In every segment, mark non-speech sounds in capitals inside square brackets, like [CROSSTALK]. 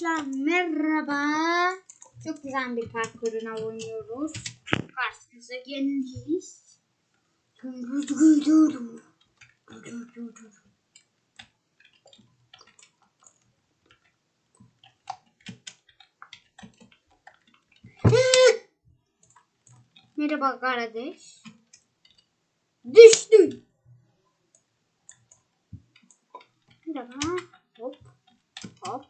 Arkadaşlar merhaba. Çok güzel bir parkuruna oynuyoruz. Karşınıza geldik. Merhaba kardeş. Düştün. Merhaba. Hop. Hop.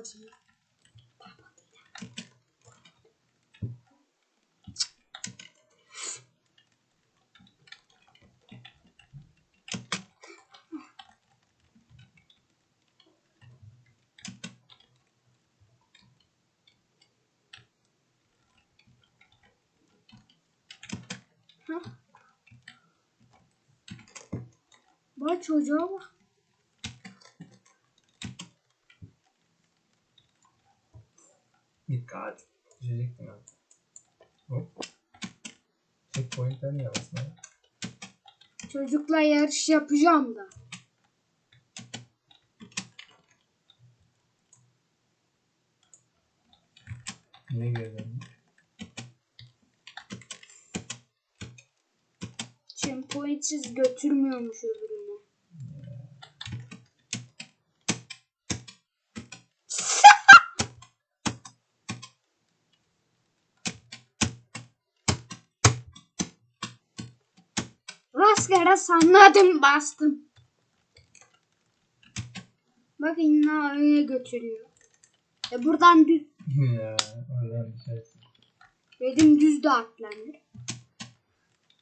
Вроде. Да, вот, Hop. Checkpoint'ler niye basma? Çocukla yarış yapacağım da. Niye geldin? Checkpointsiz götürmüyormuş öbürünü. Rastgele salladım bastım. Bak illa öyle götürüyor. E buradan düz, ya oradan dedim düz de atlanır.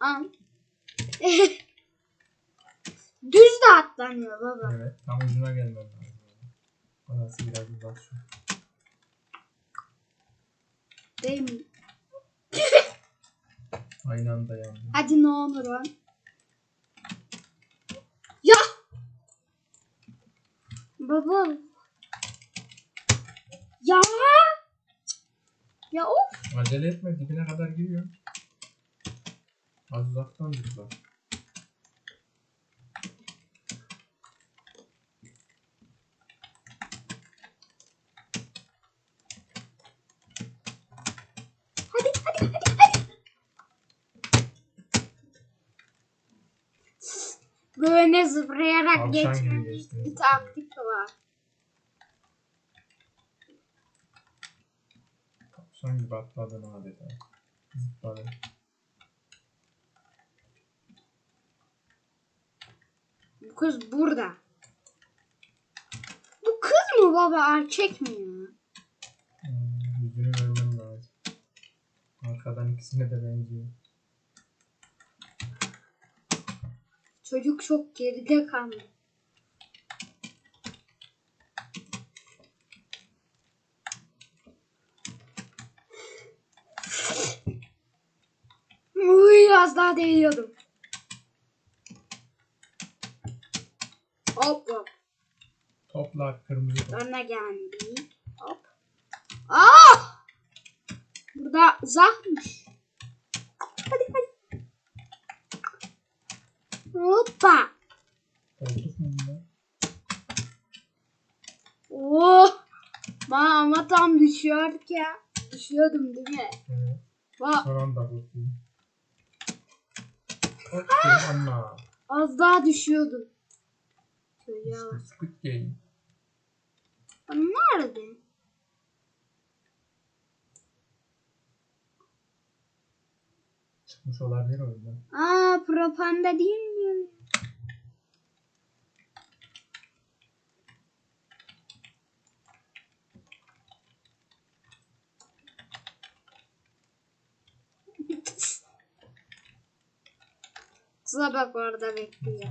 Al. [LAUGHS] düz de atlanıyor baba. Evet. Tam ucuna gelmem lazım. Orası biraz uzak şu. Değil mi? Aynı anda yandı. Hadi ne olur lan. Ya! Baba. Ya! Ya of! Acele etme dibine kadar giriyor. Az uzaktan dur bak. Hadi hadi hadi hadi. Böyle zıplayarak Tavşan gibi geçtiniz. bir taktik var. Tavşan gibi atladın adeta. Zıpladın. Bu kız burada. Bu kız mı baba erkek mi ya? Hmm, yüzünü görmem lazım. Arkadan ikisine de benziyor. Çocuk çok geride kaldı. Uy az daha değiyordum. Hop hop. Toplar kırmızı top. Sonra geldik. Hop. Aa! Burada uzakmış. Hadi hadi. Hoppa. Mu? Oh! Ben ama tam düşüyorken düşüyordum değil mi? Evet. Bak Son anda. Hop anla. az daha düşüyordum. Bak. Squid Game. Nerede? çıkmış olabilir o yüzden. Aa propanda değil mi? [LAUGHS] Kıza bak orada bekliyor.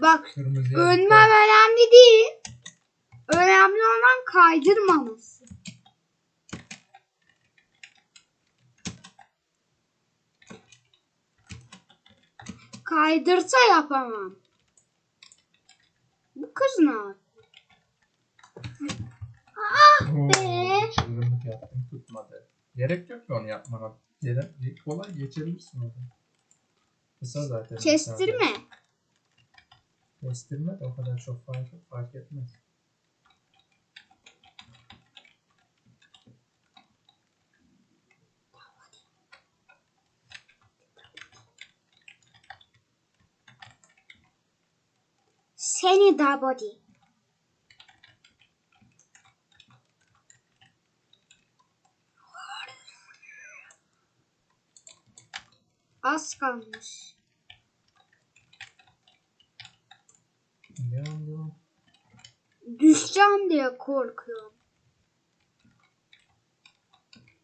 Bak ölmem önemli değil. Önemli olan kaydırmaması. Kaydırsa yapamam. Bu kız ne yapıyor? Oo, be. Çılgınlık yaptım tutmadı. Gerek yok ki onu yapmana. Yere, kolay geçebilirsin onu. Kısa zaten. Kestirme. Kestirme de o kadar çok fark, fark etmez. Seni da body. Az kalmış. Devam devam. Düşeceğim diye korkuyorum.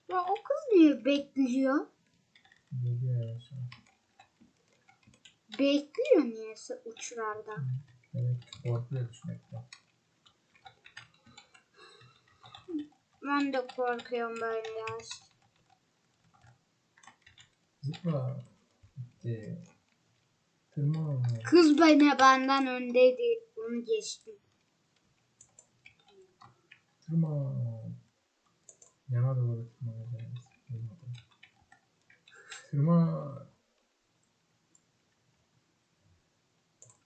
Ya o kız niye bekliyor? Bekliyor niyeyse uçlarda. Korkuyor düşmekten. Ben de korkuyorum böyle ya. Zıpla. Gitti. Tırman. Kız beni benden öndeydi. Onu geçtim. Tırman. Yana doğru tırmanacağız. Tırman.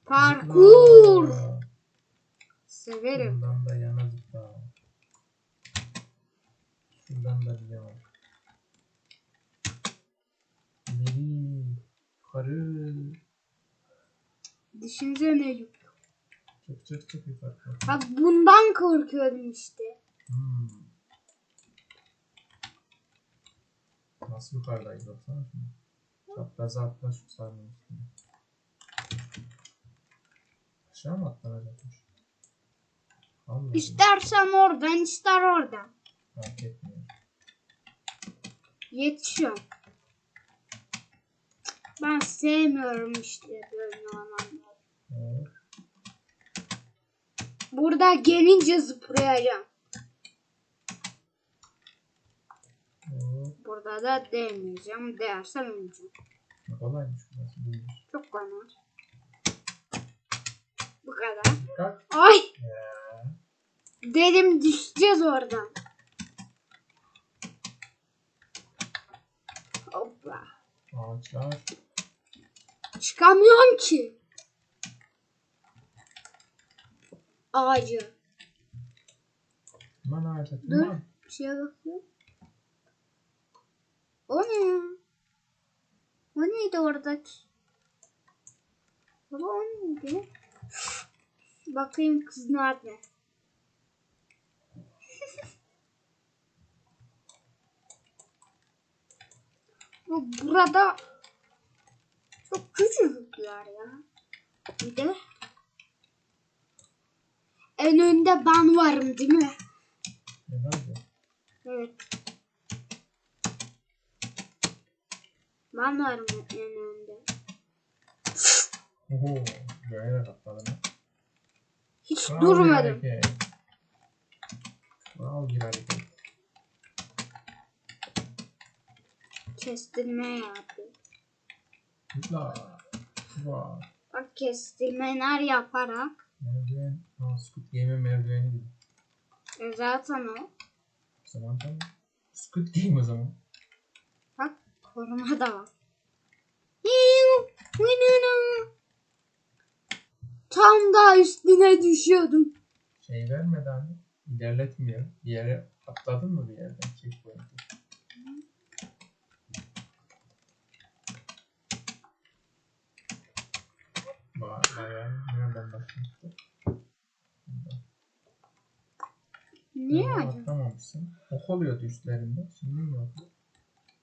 Parkur. Zıpla. Severim. Şuradan da yana zıpla. Şuradan da yana. İleri. Yukarı. Düşünsene yük. Çık çık çık yukarı. Bak bundan korkuyorum işte. Hmm. Nasıl yukarıdayız baksana şimdi. Çapraza atla şu sarının üstüne. Aşağı mı atlanacakmış? Allah. İstersen oradan ister oradan. Fark etmiyor. Yetişiyorum. Ben sevmiyorum işte böyle olanları. Evet. Burada gelince zıplayacağım. Evet. Burada da değmeyeceğim. Değersem öleceğim. Ne kolaymış burası. Çok kolay. Bu kadar. Dikkat. Ay Ya. dedim düşeceğiz oradan. Hoppa. Ağaçlar. Çıkamıyorum ki. Ağacı. Aman ağaca Dur. tırman. Bir şeye bakıyorum. O ne ya? O neydi oradaki? Baba o neydi? Bakayım kız nerede? [LAUGHS] Bu burada çok küçücükler ya. Bir de en önde ben varım değil mi? Evet. Ben varım en önde. Oho. Böyle atladın Hiç bir durmadım. hareket. Bravo bir hareket. Kestirme. Zıpla. Zıpla. Bak kestirmeler yaparak. Merdiven. Aa, Squid Game'in merdiveni gibi. E zaten o. O zaman tamam. Squid Game o zaman. Bak koruma da var. Yiu, winunu. Tam da üstüne düşüyordum. Şey vermedi hani. İlerletmiyor. Bir yere atladın mı bir yerden? Checkpoint'e. Ba- Bayağı nereden başlamıştı? Niye acaba? Atlamamışsın. Ok oluyordu üstlerinde. Şimdi mi yok?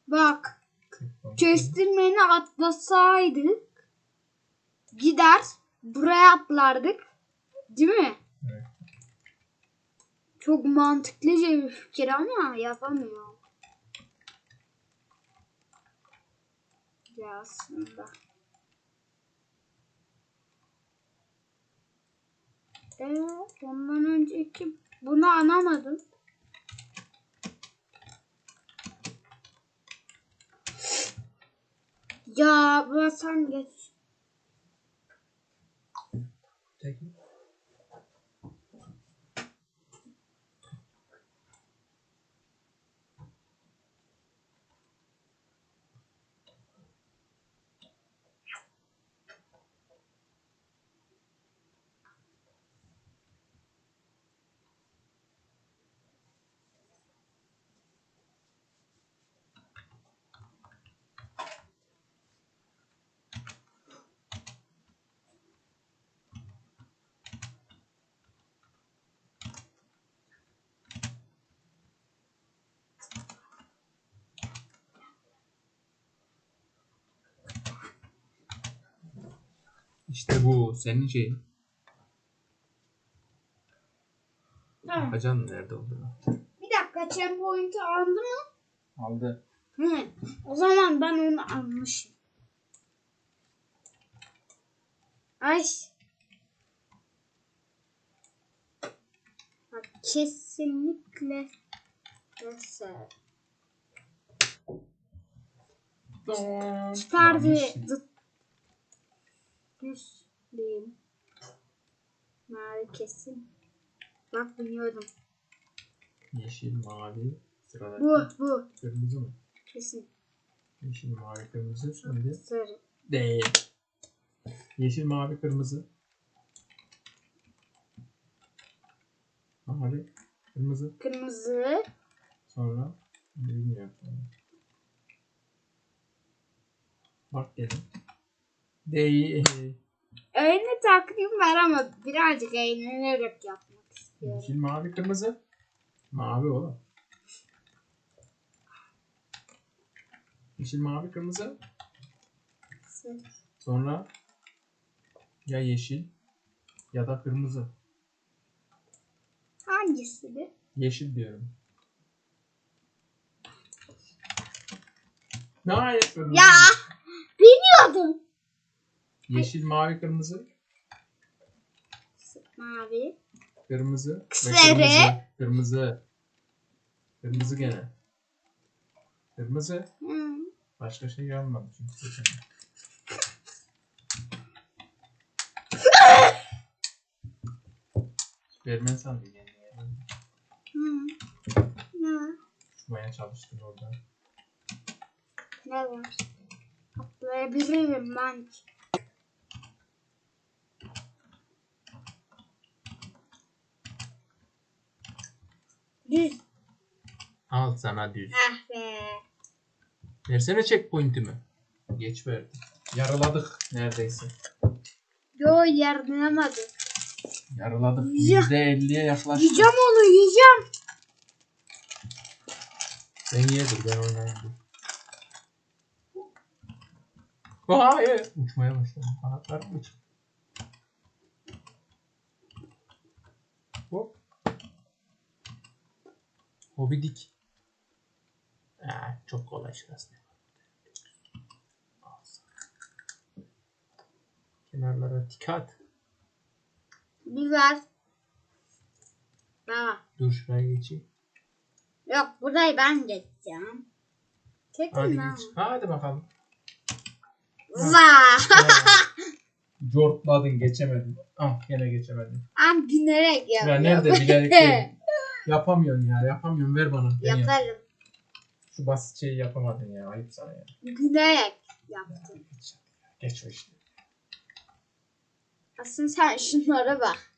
Bak kestirmeni atlasaydık gider buraya atlardık. Değil mi? Evet. Çok mantıklıca şey bir fikir ama yapamıyor. Ya aslında. Ee, ondan önceki bunu anamadım. Ya Hasan geç geç. Peki. İşte bu senin şeyin. Tamam. Bacan nerede olduğunu. Bir dakika checkpoint'i aldı mı? Aldı. Hı. O zaman ben onu almışım. Ay. Bak kesinlikle mesela çıkardı Yanlış. Mavi kesin. Bak biliyordum. Yeşil, mavi, sıradaki Bu bu kırmızı mı? kesin. Yeşil, mavi, kırmızı. Şimdi Sarı. değil. Yeşil, mavi, kırmızı. Mavi, kırmızı. Kırmızı. Sonra bilmiyorum. Bak gelin. Değil. Öyle takvim var ama birazcık eğlenerek yapmak istiyorum. Yeşil, mavi, kırmızı. Mavi oğlum. Yeşil, mavi, kırmızı. Sonra ya yeşil ya da kırmızı. Hangisi de? Yeşil diyorum. Ne hayır kırmızı. Ya biliyordum. Yeşil, mavi, kırmızı. Mavi. Kırmızı. Sarı. Kırmızı. Kırmızı. Kırmızı gene. Kırmızı. Hı. Başka şey gelmedi çünkü. seçeneği. [LAUGHS] Vermen sandım yani. Hı. Ne? Uçmaya çalıştın orada. Ne var? Atlayabilirim ben. Düz. Al sana düz. Ah be. Versene checkpoint'imi. Geç verdim. Yarıladık neredeyse. Yo yardım Yarıladık. Ya. %50'ye yaklaştık. Yiyeceğim onu yiyeceğim. Sen ye dur ben oynayayım. Hayır. Uçmaya başladım. Kanatlarım uç. Hop. Hobidik. Aa, çok kolay şurası. Kenarlara dikkat. Biber. Tamam. Dur şuraya geçeyim. Yok burayı ben geçeceğim. Hadi lan. geç. Hadi bakalım. Vaa. Cortladın [LAUGHS] geçemedin. Ah gene geçemedin. Am binerek Ya yapıyorum. nerede bilerek [LAUGHS] değil. Yapamıyorsun ya. Yapamıyorum ver bana. Ben yap. Yaparım. Şu basit şeyi yapamadın ya. Ayıp sana ya. Gülerek yaptım. Geç, geç o işte. Aslında sen şunlara bak.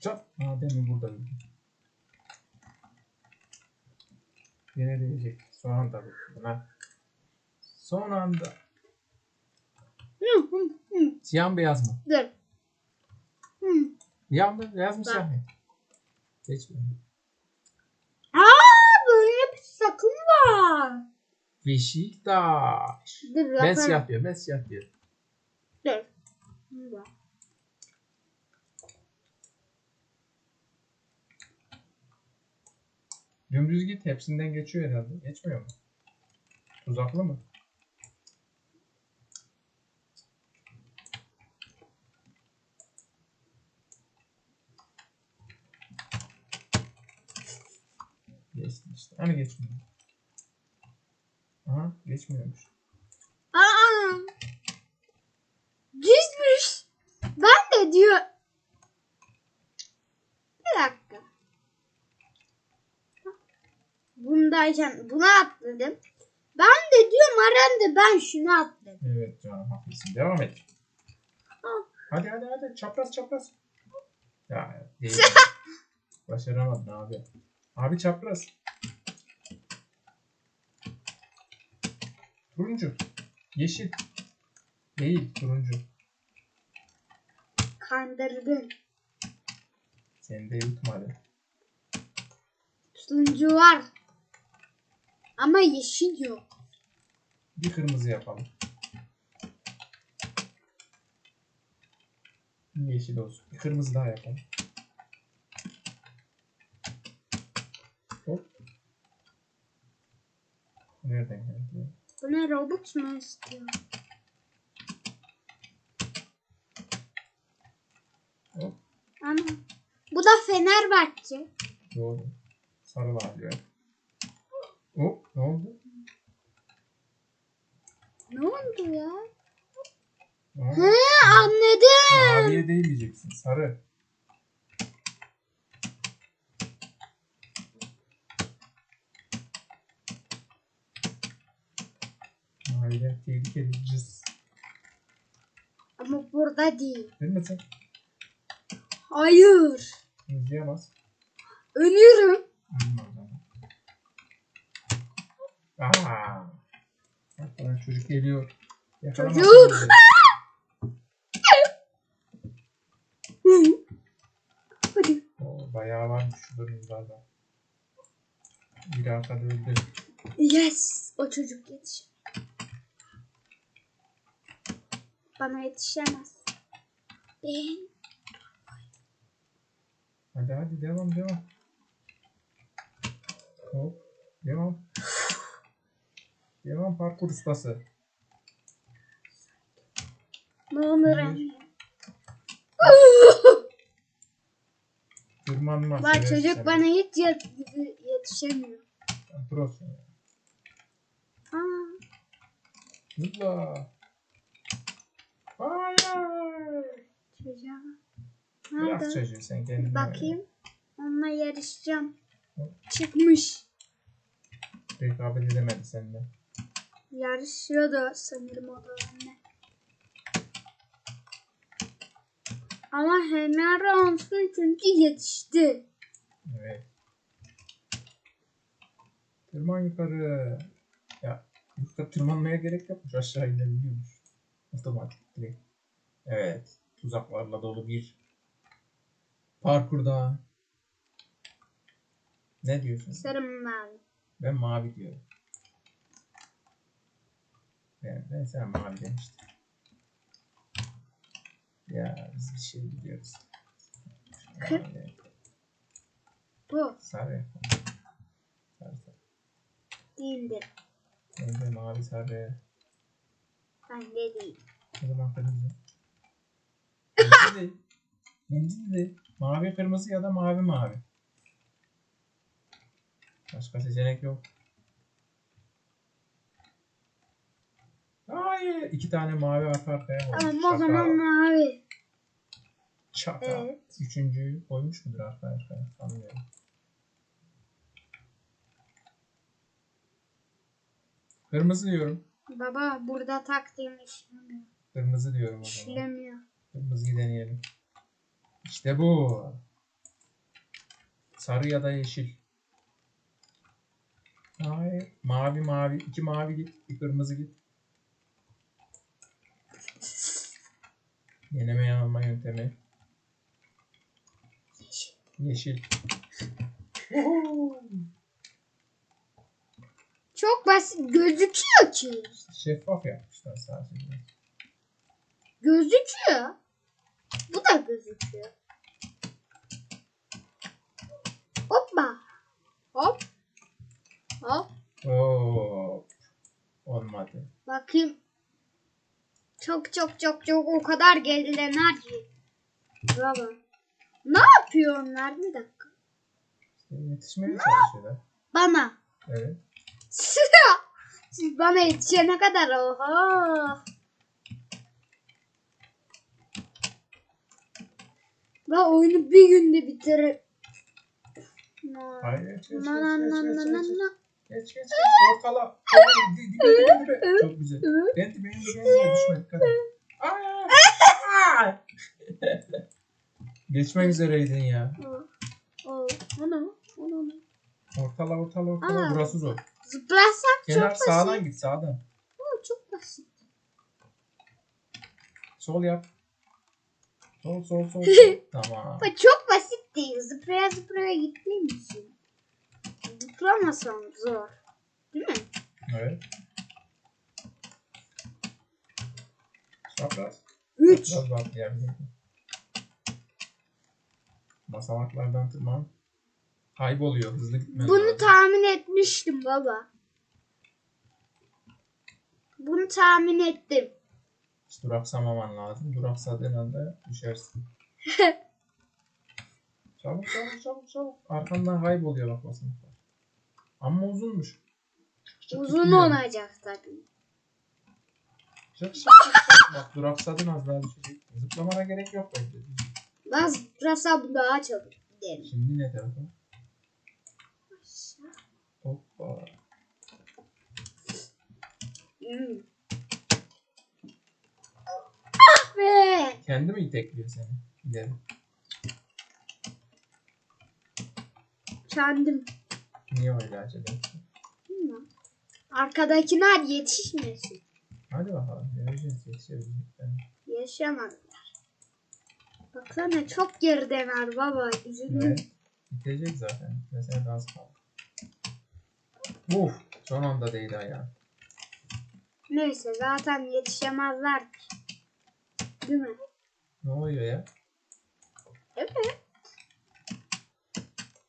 Çap. Ha demin burada. Yine diyecek. Son anda bu. Son anda. Siyah beyaz mı? Dur. Siyah mı beyaz mı siyah mı? Seç beni. Aa böyle bir sakın var. Beşiktaş. Dur, ben bakalım. siyah diyorum. Ben siyah diyorum. Dur. Bak. Dümdüz git hepsinden geçiyor herhalde. Geçmiyor mu? Uzaklı mı? Geçti işte. Hani geçmiyor? Aha geçmiyormuş. Aa! Düzmüş. Ben de diyor. Bir dakika. Bundayken buna atladım. Ben de diyor Maren de ben şunu atladım. Evet canım haklısın. Devam et. Ah. Hadi hadi hadi çapraz çapraz. Ya [LAUGHS] değil. Başaramadın abi. Abi çapraz. Turuncu. Yeşil. Değil turuncu. Kandırdın. Seni de yutmadı. Turuncu var. Ama yeşil yok. Bir kırmızı yapalım. Yeşil olsun. Bir kırmızı daha yapalım. Hop. Nereden geldi? Bu ne Robux mu istiyor? Hop. Ana. Bu da Fenerbahçe. Doğru. Sarı lacivert. Hop. Ne oldu? Ne oldu ya? He anladım. Maviye değil diyeceksin. Sarı. Maviler tehlikeli. Cız. Ama burada değil. Değil mi sen? Hayır. Bas. Ölüyorum. Hmm, o zaman. Aa. Bak bana çocuk geliyor. Çocuk. bizi. [LAUGHS] Hadi. Oo, bayağı varmış şu durumlarda. Biri arkada öldü. Yes. O çocuk yetiş. Bana yetişemez. Ben. Hadi hadi devam devam. Hop. Devam. Devam parkur ustası. Ne olur. [LAUGHS] Tırmanma. Bak çocuk bana hiç yet- yetişemiyor. Ya. Aa, Zıpla. Hayır. çocuğa. Bırak çocuğu sen kendine. Bakayım. Onunla yarışacağım. Hı. Çıkmış. Rekabet edemedi seninle. Yarışıyordu sanırım o da onunla. Ama Henry olsun çünkü yetişti. Evet. Tırman yukarı. Ya yukarı tırmanmaya gerek yokmuş. Aşağı inebiliyormuş. Otomatik direkt. Evet. Tuzaklarla dolu bir parkurda. Ne diyorsun? Sarı mavi. Ben mavi diyorum. Ben, ben sen mavi demiştim. Ya biz bir şey biliyoruz. Kır- Bu Sarı. Sarı sarı. değildir. Bence mavi sarı. Bende değil. O zaman kırmızı. Bence de. Bence de. Mavi kırmızı ya da mavi mavi. Başka seçenek yok. Hayır. iki tane mavi arka arkaya koymuş. Ama o zaman mavi. Şaka. Evet. Üçüncüyü koymuş mudur arka arkaya? Sanmıyorum. Kırmızı diyorum. Baba burada taktiğim işlemiyor. Kırmızı diyorum o zaman. İşlemiyor. Kırmızıyı deneyelim. İşte bu. Sarı ya da yeşil. Hayır. Mavi mavi. iki mavi git. Bir kırmızı git. Deneme yanılma yöntemi. Yeşil. Çok basit gözüküyor ki. Şeffaf yapmışlar sadece. Gözüküyor. Bu da gözüküyor. Hoppa. Hop. Hop. Oo. Olmadı. Bakayım. Çok çok çok çok o kadar geldiler ki. Bravo. Ne yapıyor onlar? Bir dakika. İşte yetişmeye çalışıyorlar. Bana. Evet. Siz bana yetişene kadar oha. Ben oyunu bir günde bitiririm. Na Hayır geç geç geç na na geç na geç na geç geç. ortala. Dibe dibe dibe. Çok güzel. Ben dibe dibe dibe düşme dikkat et. Aa! Aa! Geçmek üzereydin ya. O, o, onu, onu. Ortala ortala ortala. Aa. Burası zor. Zıplarsak çok Kenar basit. sağdan git sağdan. Oo, çok basit. Sol yap. Sol sol sol. [LAUGHS] tamam. Bu çok basit değil. Zıplaya zıplaya gittiğim için. Zıplamasam zor. Değil mi? Evet. Çapraz. 3. Biraz bak yani. Basamaklardan tırman. Kayboluyor. Hızlı gitmen Bunu lazım. tahmin etmiştim baba. Bunu tahmin ettim. Hiç duraksamaman lazım. Duraksadığın anda düşersin. [LAUGHS] çabuk çabuk çabuk çabuk. Arkandan kayboluyor bak basamaklar. Ama uzunmuş. Çık, çık, Uzun gitmiyor. olacak tabii. Çık, çık, çık, çık. Bak duraksadın az daha düşecek. Zıplamana gerek yok bence. Ben zıplasam daha çabuk giderim. Şimdi ne tarafa? Hoppa. Hmm. Be! Kendi mi itekliyor seni? İleri. Kendim. Niye öyle acele ettin? Bilmem. Arkadakiler yetişmesin. Hadi bakalım. Göreceğiz. Yetişebilecekler. Yaşamadılar. Baksana çok gerideler baba. Üzüldüm. Evet. Bitecek zaten. Mesela daha az kaldı. Uf. Son anda değdi ayağım. Neyse zaten yetişemezler ki. Değil mi? Ne oluyor ya? Evet.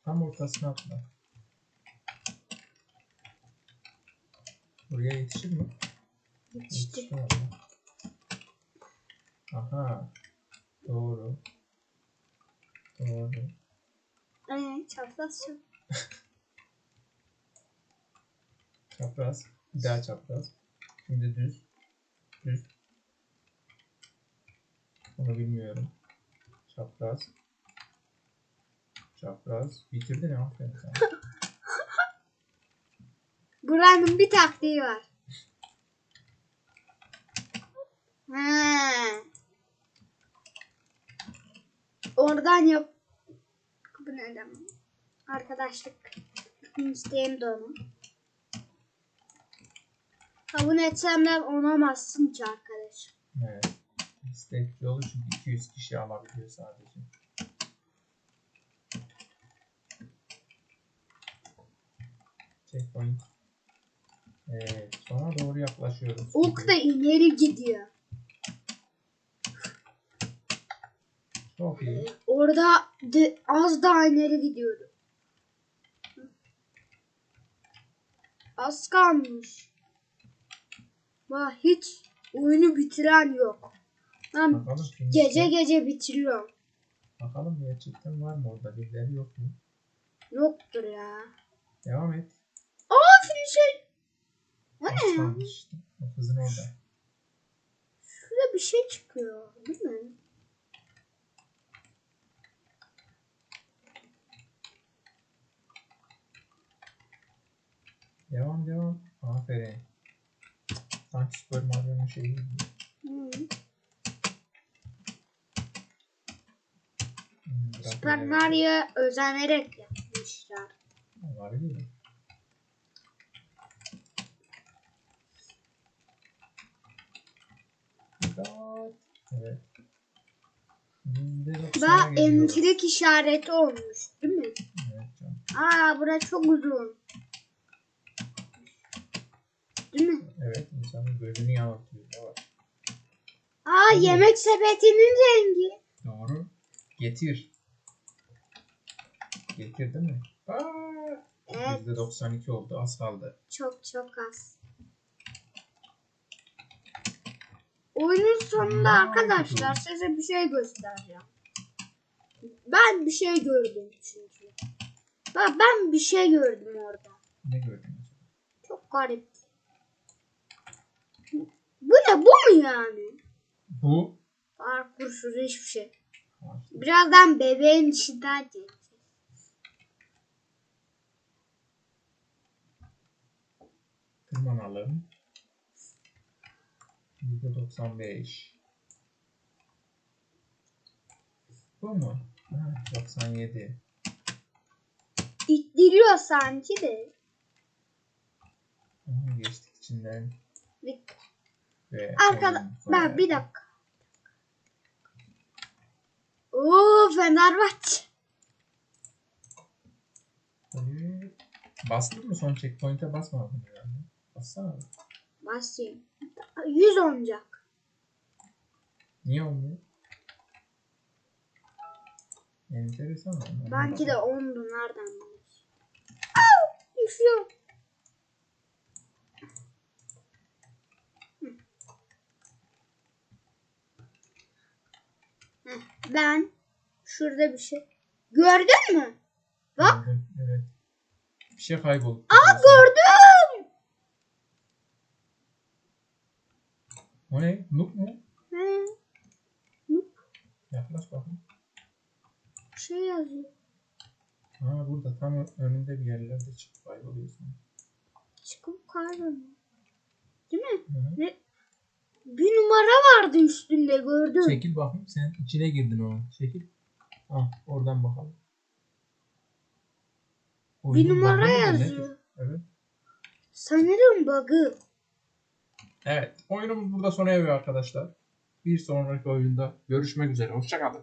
Tam ortasına atla. Buraya yetişir mi? Yetişti. Yetişti. Aha. Doğru. Doğru. Ay çapraz çok. Çapraz. Bir daha çapraz. Şimdi düz. Düz. Bunu bilmiyorum. Çapraz. Çapraz. Bitirdin ya. [LAUGHS] Buranın bir taktiği var. Ha. Oradan yap. Bu ne demek? Arkadaşlık. İsteğim de onu. Kabul etsem de olamazsın ki arkadaş. Evet. İstekli olur çünkü 200 kişi alabiliyor sadece. Checkpoint. Evet. Sona doğru yaklaşıyoruz. Ok da ileri gidiyor. Çok iyi. Orada de, az daha ileri gidiyordu. Az kalmış. Bak hiç oyunu bitiren yok. Ben Bakalım finish'te- gece gece bitiriyorum. Bakalım gerçekten var mı orada birileri yok mu? Yoktur ya. Devam et. Aa finisher. O Az ne ya? işte. O kızın orada. Şurada bir şey çıkıyor. Değil mi? Devam devam. Aferin. Sanki Super Mario'nun şeyi gibi. Hmm, ileri. Mario özenerek yapmışlar. Mi? Dikkat. Evet. Geliyoruz. emtirik işareti olmuş. Değil mi? Evet canım. Aa bura çok uzun. Değil mi? Evet insanın gözünü yanıltıyor. Aa Tamam. yemek sepetinin rengi. Doğru. Getir. Getir değil mi? Aa, Evet %92 oldu. Az kaldı. çok çok az. Oyunun sonunda Ne arkadaşlar yapıyorsun? size bir şey göstereceğim. Ben bir şey gördüm çünkü. Bak ben bir şey gördüm orada. Ne gördün? Çok garip. Bu ne bu mu yani? Bu. Parkursuz hiçbir şey. Birazdan bebeğin içinden geçeceğiz. Tırmanalım. %95. Bu mu? Ha, 97. İttiriyor sanki de. Aha, geçtik içinden. Ve arkada ben bir dakika. Oo Fenerbahçe. Hadi. Bastın mı son checkpoint'e basmadın herhalde. Bassana. Basayım. 100 oyuncak. Niye olmuyor? Enteresan. Belki de 10'du nereden biliyorsun? Au! Düşüyor. Ben şurada bir şey gördün mü? Bak. Evet. Bir şey kayboldu. Aa gördüm. O ne? Nuk mu? He, Yaklaş bakayım. şey yazıyor. Ha burada tam önünde bir yerlerde çıkıp kayboluyorsun. Çıkıp kayboluyor. Değil mi? Hı hı. Ne? Bir numara vardı üstünde gördüm. Çekil bakayım. Sen içine girdin onun. Çekil. Ah oradan bakalım. Bir Oyunun numara bug'ı mıdır, yazıyor. Evet. Sanırım bug'ı. Evet. Oyunumuz burada sona eriyor arkadaşlar. Bir sonraki oyunda görüşmek üzere. Hoşçakalın.